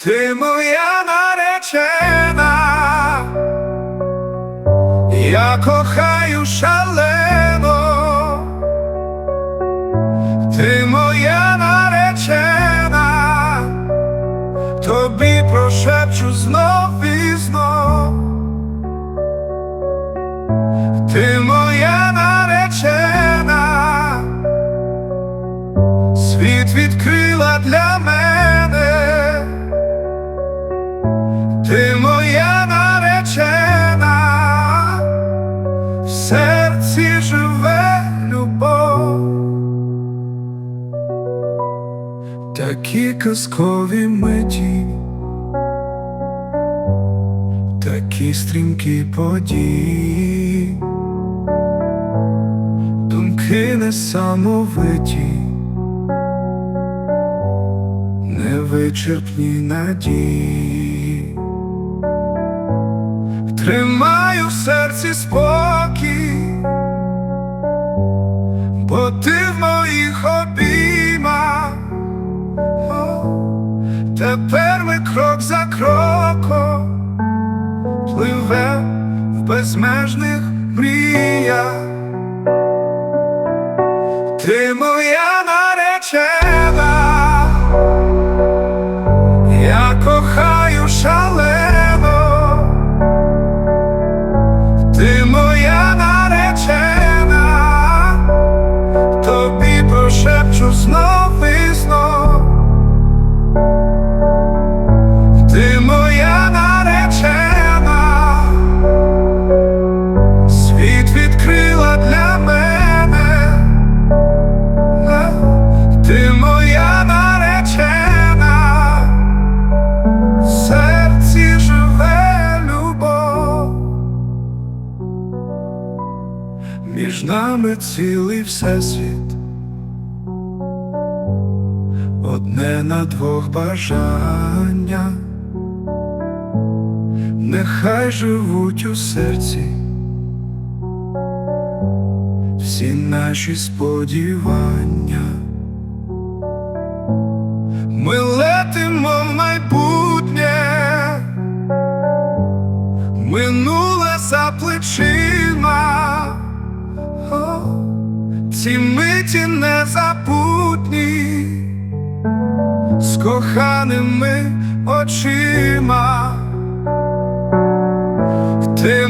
Ти моя наречена, я кохаю шалено, ти моя наречена, тобі прошепчу знов і знов. Ти моя наречена, світ відкрила для мене. Ти моя наречена, в серці живе любов, такі казкові миті, такі стрімкі події, думки несамовиті, невичерпні надії. Тримаю в серці спокій, бо ти в моїх обіймах. О, Тепер ми крок за кроком пливем в безмежних мріях. Ти Ти Між нами цілий всесвіт, одне на двох бажання, нехай живуть у серці. Всі наші сподівання. Ці миті незабутні з коханими очима. Ти